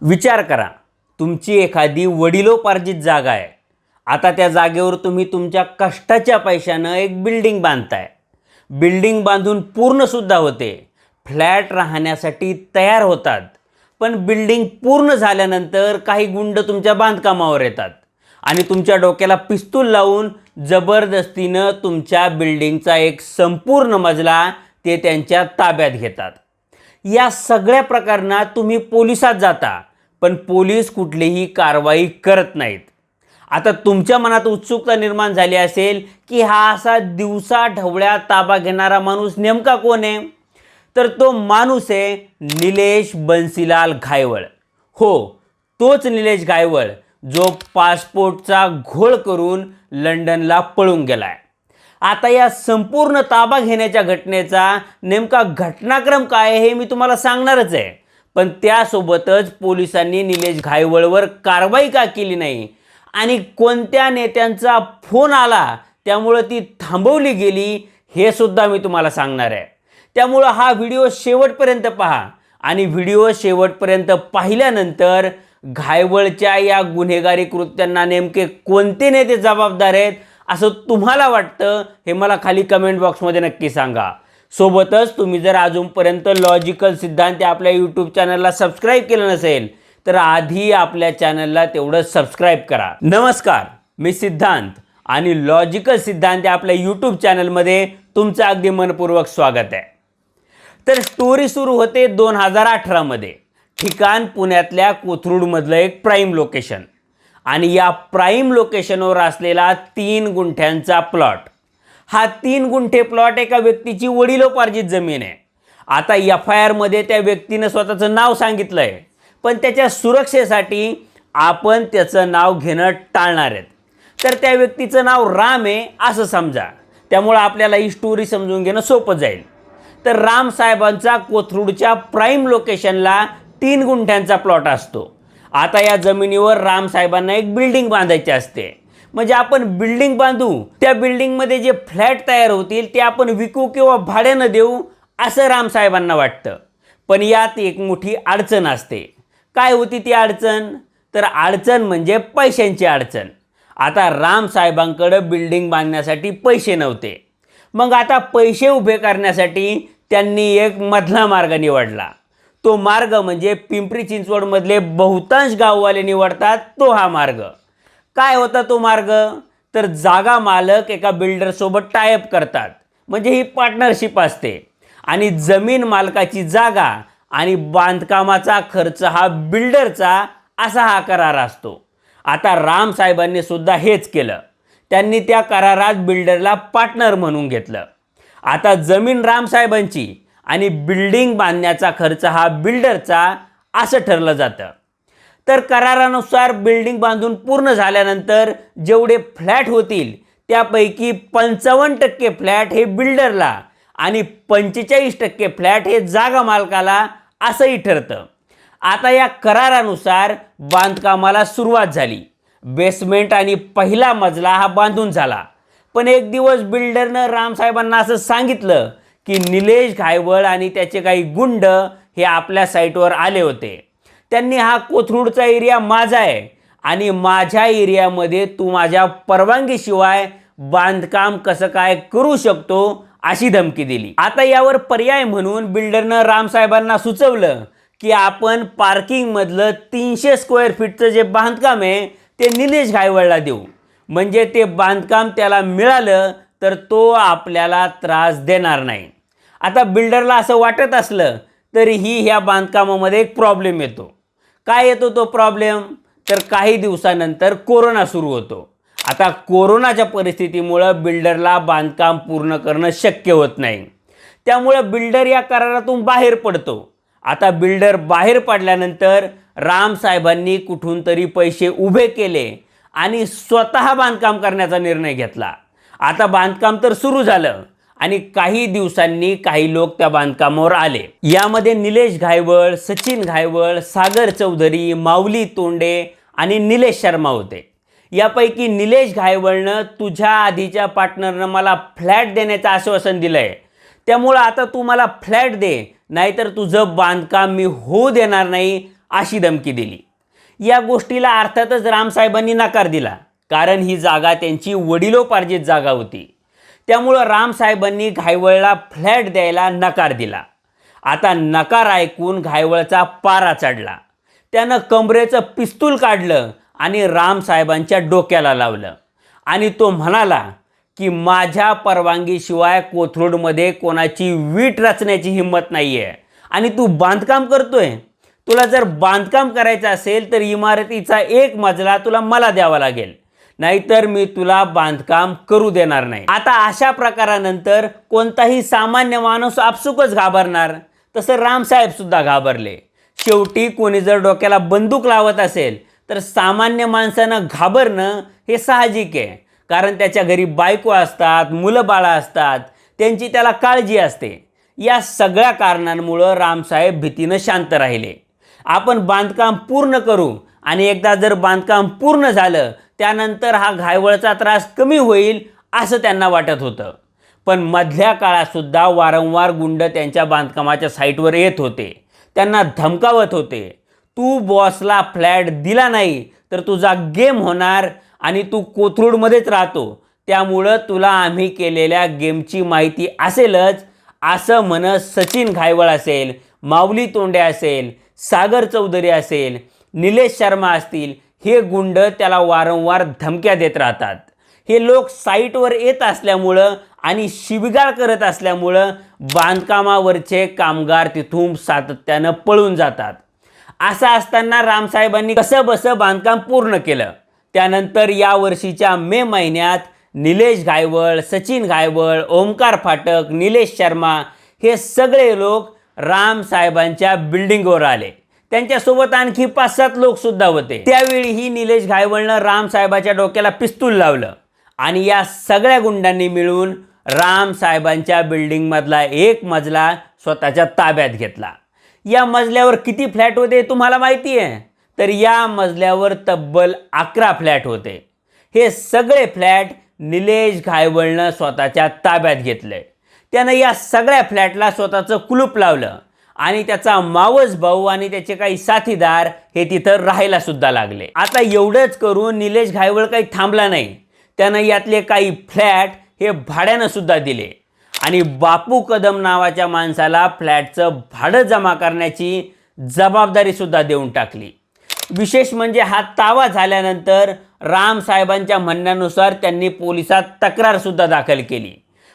विचार करा. तुमची एखादी वडिलोपार्जित जागा आहे. आता त्या जागेवर तुम्ही तुमच्या कष्टाच्या पैशानं एक बिल्डिंग बांधताय. बिल्डिंग बांधून पूर्णसुद्धा होते. फ्लॅट राहण्यासाठी तयार होतात. पण बिल्डिंग पूर्ण झाल्यानंतर काही गुंड तुमच्या बांधकामावर येतात. आणि तुमच्या डोक्याला पिस्तूल लावून जबरदस्तीनं तुमच्या बिल्डिंगचा एक संपूर्ण मजला ते त्यांच्या ताब्यात घेतात. या सगळ्या प्रकरणात तुम्ही पोलिसात जाता. पण पोलीस कुठलीही कारवाई करत नाहीत. आता तुमच्या मनात उत्सुकता निर्माण झाली असेल की हा असा दिवसा ढवळ्या ताबा घेणारा माणूस नेमका कोण आहे? तर तो माणूस आहे निलेश बन्सीलाल घायवळ. हो तोच निलेश घायवळ जो पासपोर्टचा घोळ करून लंडनला पळून गेलाय. आता या संपूर्ण ताबा घेण्याच्या घटनेचा नेमका घटनाक्रम काय आहे हे मी तुम्हाला सांगणारच आहे. पण त्यासोबतच पोलिसांनी निलेश घायवळवर कारवाई का केली नाही? आणि कोणत्या नेत्यांचा फोन आला त्यामुळं ती थांबवली गेली हे सुद्धा मी तुम्हाला सांगणार आहे. त्यामुळं हा व्हिडिओ शेवटपर्यंत पहा. आणि व्हिडिओ शेवटपर्यंत पाहिल्यानंतर घायवळच्या या गुन्हेगारी कृत्यांना नेमके कोणते नेते जबाबदार आहेत असं तुम्हाला वाटतं हे मला खाली कमेंट बॉक्समध्ये नक्की सांगा. सोबतच तुम्ही जर अजूनपर्यंत लॉजिकल सिद्धांत आपल्या यूट्यूब चॅनलला सबस्क्राईब केलं नसेल तर आधी आपल्या चॅनलला तेवढं सबस्क्राईब करा. नमस्कार मी सिद्धांत आणि लॉजिकल सिद्धांत आपल्या यूट्यूब चॅनलमध्ये तुमचं अगदी मनपूर्वक स्वागत आहे. तर स्टोरी सुरू होते दोन हजार अठरामध्ये ठिकाण पुण्यातल्या कोथरूडमधलं एक प्राईम लोकेशन आणि या प्राईम लोकेशनवर असलेला तीन गुंठ्यांचा प्लॉट हा तीन गुंठे प्लॉट एका व्यक्तीची वडिलोपार्जित जमीन आहे. आता एफ आय आरमध्ये त्या व्यक्तीनं स्वतःचं नाव सांगितलं आहे पण त्याच्या सुरक्षेसाठी आपण त्याचं नाव घेणं टाळणार आहेत. तर त्या व्यक्तीचं नाव राम आहे असं समजा. त्यामुळं आपल्याला ही स्टोरी समजून घेणं सोपं जाईल. तर राम साहेबांचा कोथरूडच्या प्राईम लोकेशनला तीन गुंठ्यांचा प्लॉट असतो. आता या जमिनीवर राम साहेबांना एक बिल्डिंग बांधायची असते. म्हणजे आपण बिल्डिंग बांधू त्या बिल्डिंगमध्ये जे फ्लॅट तयार होतील ते आपण विकू किंवा भाड्यानं देऊ असं रामसाहेबांना वाटतं. पण यात एक मोठी अडचण असते. काय होती ती अडचण? तर अडचण म्हणजे पैशांची अडचण. आता रामसाहेबांकडं बिल्डिंग बांधण्यासाठी पैसे नव्हते. मग आता पैसे उभे करण्यासाठी त्यांनी एक मधला मार्ग निवडला. तो मार्ग म्हणजे पिंपरी चिंचवडमधले बहुतांश गाववाले निवडतात तो हा मार्ग. काय होता तो मार्ग? तर जागा मालक एका बिल्डरसोबत टायअप करतात. म्हणजे ही पार्टनरशिप असते. आणि जमीन मालकाची जागा आणि बांधकामाचा खर्च हा बिल्डरचा असा हा करार असतो. आता राम साहेबांनी सुद्धा हेच केलं. त्यांनी त्या करारात बिल्डरला पार्टनर म्हणून घेतलं. आता जमीन रामसाहेबांची आणि बिल्डिंग बांधण्याचा खर्च हा बिल्डरचा असं ठरलं जातं. तर करारानुसार बिल्डिंग बांधून पूर्ण झाल्यानंतर जेवढे फ्लॅट होतील त्यापैकी पंचावन्न टक्के फ्लॅट हे बिल्डरला आणि पंचेचाळीस टक्के फ्लॅट हे जागा मालकाला असंही ठरतं. आता या करारानुसार बांधकामाला सुरुवात झाली. बेसमेंट आणि पहिला मजला हा बांधून झाला. पण एक दिवस बिल्डरनं रामसाहेबांना असं सांगितलं की निलेश घायवळ आणि त्याचे काही गुंड हे आपल्या साईटवर आले होते. त्यांनी हा कोथरूडचा एरिया माझा आहे. आणि माझ्या एरियामध्ये तू माझ्या परवानगीशिवाय बांधकाम कसं काय करू शकतो अशी धमकी दिली. आता यावर पर्याय म्हणून बिल्डरनं रामसाहेबांना सुचवलं की आपण पार्किंगमधलं तीनशे स्क्वेअर फीटचं जे बांधकाम आहे ते निलेश घायवळला देऊ. म्हणजे ते बांधकाम त्याला मिळालं तर तो आपल्याला त्रास देणार नाही. आता बिल्डरला असं वाटत असलं तरीही ह्या बांधकामामध्ये एक प्रॉब्लेम येतो. काय येतो तो प्रॉब्लेम तर काही दिवसानंतर कोरोना सुरू होतो. आता कोरोनाच्या परिस्थितीमुळं बिल्डरला बांधकाम पूर्ण करणं शक्य होत नाही. त्यामुळं बिल्डर या करारातून बाहेर पडतो. आता बिल्डर बाहेर पडल्यानंतर रामसाहेबांनी कुठून तरी पैसे उभे केले आणि स्वतः बांधकाम करण्याचा निर्णय घेतला. आता बांधकाम तर सुरू झालं. आणि काही दिवसांनी काही लोक त्या बांधकामावर आले. यामध्ये निलेश घायवळ सचिन घायवळ सागर चौधरी माऊली तोंडे आणि निलेश शर्मा होते. यापैकी निलेश घायवळनं तुझ्या आधीच्या पार्टनरनं मला फ्लॅट देण्याचं आश्वासन दिलं आहे त्यामुळं आता तू मला फ्लॅट दे नाहीतर तुझं बांधकाम मी होऊ देणार नाही अशी धमकी दिली. या गोष्टीला अर्थातच रामसाहेबांनी नकार दिला. कारण ही जागा त्यांची वडिलोपार्जित जागा होती. त्यामुळं रामसाहेबांनी घायवळला फ्लॅट द्यायला नकार दिला. आता नकार ऐकून घायवळचा पारा चढला. त्यानं कमरेचं पिस्तूल काढलं आणि रामसाहेबांच्या डोक्याला लावलं. आणि तो म्हणाला की माझ्या परवानगीशिवाय कोथरूडमध्ये कोणाची वीट रचण्याची हिंमत नाही आहे आणि तू बांधकाम करतोय. तुला जर बांधकाम करायचं असेल तर इमारतीचा एक मजला तुला मला द्यावा लागेल. नाहीतर मी तुला बांधकाम करू देणार नाही. आता अशा प्रकारानंतर कोणताही सामान्य माणूस आपसुकच घाबरणार. तसं रामसाहेब सुद्धा घाबरले. शेवटी कोणी जर डोक्याला बंदूक लावत असेल तर सामान्य माणसानं घाबरणं हे साहजिक आहे. कारण त्याच्या घरी बायको असतात मुलं बाळं असतात त्यांची त्याला काळजी असते. या सगळ्या कारणांमुळं रामसाहेब भीतीनं शांत राहिले. आपण बांधकाम पूर्ण करू आणि एकदा जर बांधकाम पूर्ण झालं त्यानंतर हा घायवळचा त्रास कमी होईल असं त्यांना वाटत होतं. पण मधल्या काळातसुद्धा वारंवार गुंड त्यांच्या बांधकामाच्या साईटवर येत होते. त्यांना धमकावत होते. तू बॉसला फ्लॅट दिला नाही तर तुझा गेम होणार आणि तू कोथरूडमध्येच राहतो. त्यामुळं तुला आम्ही केलेल्या गेमची माहिती असेलच असं म्हणत सचिन घायवळ असेल माऊली तोंडे असेल सागर चौधरी असेल निलेश शर्मा असतील हे गुंड त्याला वारंवार धमक्या देत राहतात. हे लोक साईटवर येत असल्यामुळं आणि शिबिगाळ करत असल्यामुळं बांधकामावरचे कामगार तिथून सातत्यानं पळून जातात. असं असताना रामसाहेबांनी कसं बसं बांधकाम पूर्ण केलं. त्यानंतर या वर्षीच्या मे महिन्यात निलेश घायवळ सचिन घायवळ ओमकार फाटक निलेश शर्मा हे सगळे लोक रामसाहेबांच्या बिल्डिंगवर आले. त्यांच्यासोबत आणखी पाच सात लोक सुद्धा होते. त्यावेळीही निलेश घायवळनं रामसाहेबाच्या डोक्याला पिस्तूल लावलं आणि या सगळ्या गुंडांनी मिळून रामसाहेबांच्या बिल्डिंगमधला एक मजला स्वतःच्या ताब्यात घेतला. या मजल्यावर किती फ्लॅट होते तुम्हाला माहिती आहे? तर या मजल्यावर तब्बल अकरा फ्लॅट होते. हे सगळे फ्लॅट निलेश घायवळनं स्वतःच्या ताब्यात घेतले. त्यानं या सगळ्या फ्लॅटला स्वतःचं कुलूप लावलं. आणि त्याचा मावस भाऊ आणि त्याचे काही साथीदार हे तिथं राहायला सुद्धा लागले. आता एवढंच करून निलेश घायवळ काही थांबला नाही. त्यानं यातले काही फ्लॅट हे भाड्यानं सुद्धा दिले. आणि बापू कदम नावाच्या माणसाला फ्लॅटचं भाडं जमा करण्याची जबाबदारी सुद्धा देऊन टाकली. विशेष म्हणजे हा तावा झाल्यानंतर रामसाहेबांच्या म्हणण्यानुसार त्यांनी पोलिसात तक्रारसुद्धा दाखल केली.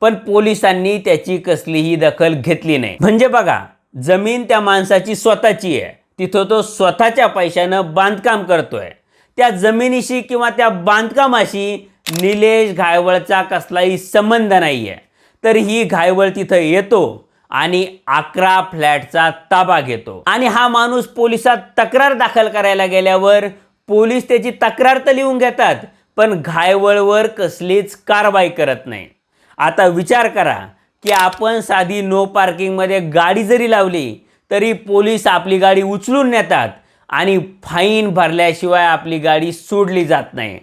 पण पोलिसांनी त्याची कसलीही दखल घेतली नाही. म्हणजे बघा जमीन त्या माणसाची स्वतःची आहे. तिथं तो स्वतःच्या पैशानं बांधकाम करतोय. त्या जमिनीशी किंवा त्या बांधकामाशी निलेश घायवळचा कसलाही संबंध नाही आहे तर ही घायवळ तिथं येतो आणि अकरा फ्लॅटचा ताबा घेतो. आणि हा माणूस पोलिसात तक्रार दाखल करायला गेल्यावर पोलीस त्याची तक्रार तर लिहून घेतात पण घायवळवर कसलीच कारवाई करत नाही. आता विचार करा की आपण साधी नो पार्किंगमध्ये गाडी जरी लावली तरी पोलीस आपली गाडी उचलून नेतात आणि फाईन भरल्याशिवाय आपली गाडी सोडली जात नाही.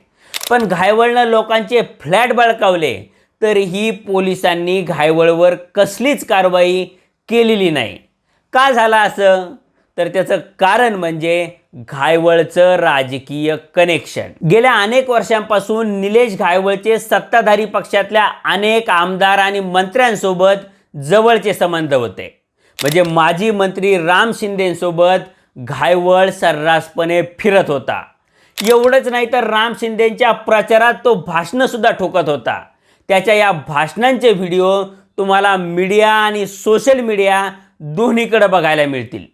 पण घायवळनं लोकांचे फ्लॅट बळकावले तरीही पोलिसांनी घायवळवर कसलीच कारवाई केलेली नाही. का झालं असं? तर त्याचं कारण म्हणजे घायवळचं राजकीय कनेक्शन गेल्या अनेक वर्षांपासून निलेश घायवळचे सत्ताधारी पक्षातल्या अनेक आमदार आणि मंत्र्यांसोबत जवळचे संबंध होते. म्हणजे माजी मंत्री राम शिंदेसोबत घायवळ सर्रासपणे फिरत होता. एवढंच नाही तर राम शिंदेच्या प्रचारात तो भाषणंसुद्धा ठोकत होता. त्याच्या या भाषणांचे व्हिडिओ तुम्हाला मीडिया आणि सोशल मीडिया दोन्हीकडे बघायला मिळतील.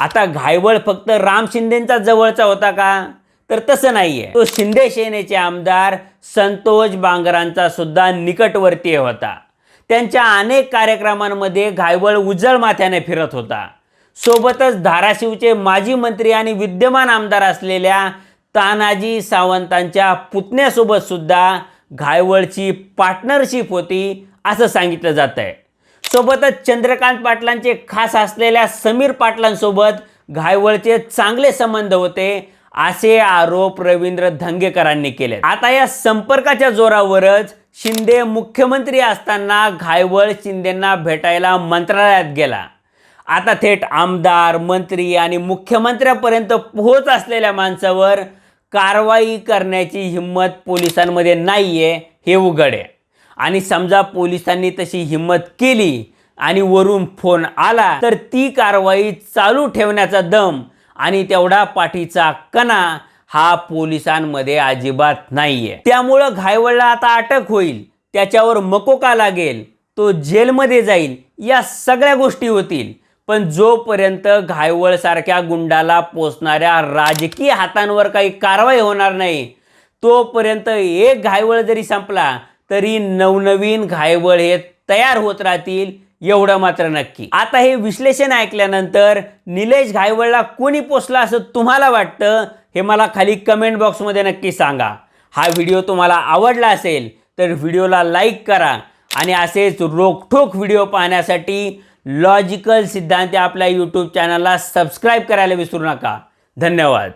आता घायवळ फक्त राम शिंदेचा जवळचा होता का? तर तसं नाही आहे तो शिंदे सेनेचे आमदार संतोष बांगरांचा सुद्धा निकटवर्तीय होता. त्यांच्या अनेक कार्यक्रमांमध्ये घायवळ उजळ माथ्याने फिरत होता. सोबतच धाराशिवचे माजी मंत्री आणि विद्यमान आमदार असलेल्या तानाजी सावंतांच्या पुतण्यासोबत सुद्धा घायवळची पार्टनरशिप होती असं सांगितलं जात आहे सोबतच चंद्रकांत पाटलांचे खास असलेल्या समीर पाटलांसोबत घायवळचे चांगले संबंध होते असे आरोप रवींद्र धंगेकरांनी केले आता या संपर्काच्या जोरावरच शिंदे मुख्यमंत्री असताना घायवळ शिंदेंना भेटायला मंत्रालयात गेला. आता थेट आमदार मंत्री आणि मुख्यमंत्र्यापर्यंत पोहोच असलेल्या माणसावर कारवाई करण्याची हिंमत पोलिसांमध्ये नाही आहे हे उघड आहे. आणि समजा पोलिसांनी तशी हिंमत केली आणि वरून फोन आला तर ती कारवाई चालू ठेवण्याचा दम आणि तेवढा पाठीचा कणा हा पोलिसांमध्ये अजिबात नाहीये. त्यामुळं घायवळला आता अटक होईल. त्याच्यावर मकोका लागेल? तो जेलमध्ये जाईल. या सगळ्या गोष्टी होतील. पण जोपर्यंत घायवळसारख्या गुंडाला पोचणाऱ्या राजकीय हातांवर काही कारवाई होणार नाही तोपर्यंत एक घायवळ जरी संपला तरी नवनवीन घायवळ हे तयार होत राहतील एवढं मात्र नक्की. आता हे विश्लेषण ऐकल्यानंतर निलेश घायवळला कोणी पोचला असं तुम्हाला वाटतं हे मला खाली कमेंट बॉक्समध्ये नक्की सांगा. हा व्हिडिओ तुम्हाला आवडला असेल तर व्हिडिओला लाईक करा आणि असेच रोखठोक व्हिडिओ पाहण्यासाठी लॉजिकल सिद्धांत आपल्या यूट्यूब चॅनलला सबस्क्राईब करायला विसरू नका. धन्यवाद.